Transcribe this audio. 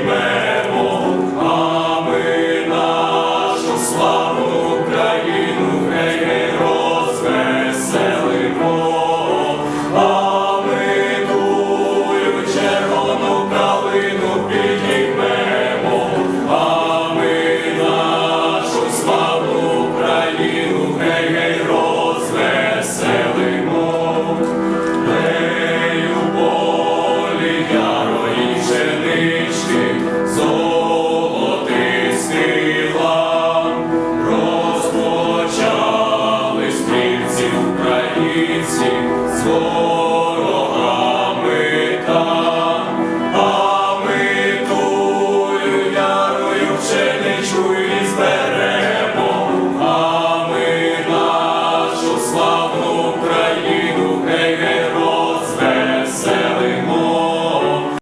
Amen. Битці з